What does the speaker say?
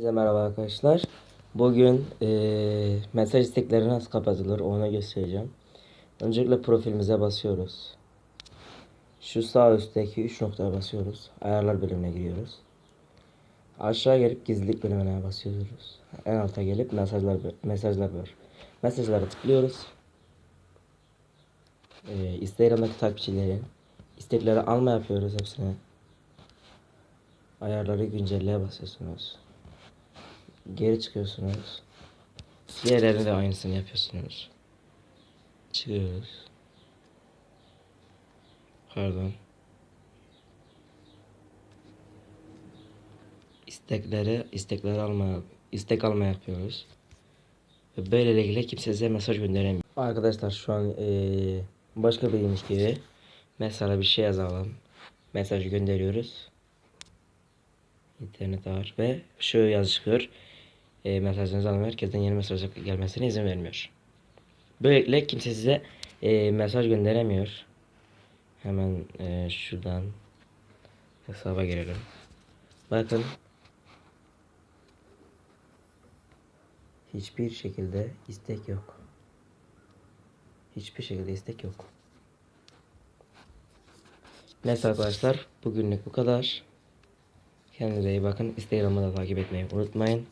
Herkese merhaba arkadaşlar. Bugün eee, mesaj istekleri nasıl kapatılır onu göstereceğim. Öncelikle profilimize basıyoruz. Şu sağ üstteki 3 noktaya basıyoruz. Ayarlar bölümüne giriyoruz. Aşağı gelip gizlilik bölümüne basıyoruz. En alta gelip mesajlar mesajlar var. Mesajlara tıklıyoruz. Eee Instagram'daki takipçileri istekleri alma yapıyoruz hepsine. Ayarları güncelleye basıyorsunuz. Geri çıkıyorsunuz. Diğerlerine de aynısını yapıyorsunuz. Çıkıyoruz. Pardon. İstekleri, istekleri alma, istek alma yapıyoruz. Ve böylelikle kimse size mesaj gönderemiyor. Arkadaşlar şu an eee, başka biriymiş gibi mesela bir şey yazalım. Mesajı gönderiyoruz. İnternet var ve şu yazı çıkıyor. E, mesajınızı alın herkesten yeni mesaj gelmesine izin vermiyor. Böylelikle kimse size e, mesaj gönderemiyor. Hemen e, şuradan hesaba girelim. Bakın. Hiçbir şekilde istek yok. Hiçbir şekilde istek yok. Neyse arkadaşlar bugünlük bu kadar. Kendinize iyi bakın. Instagram'ı da takip etmeyi unutmayın.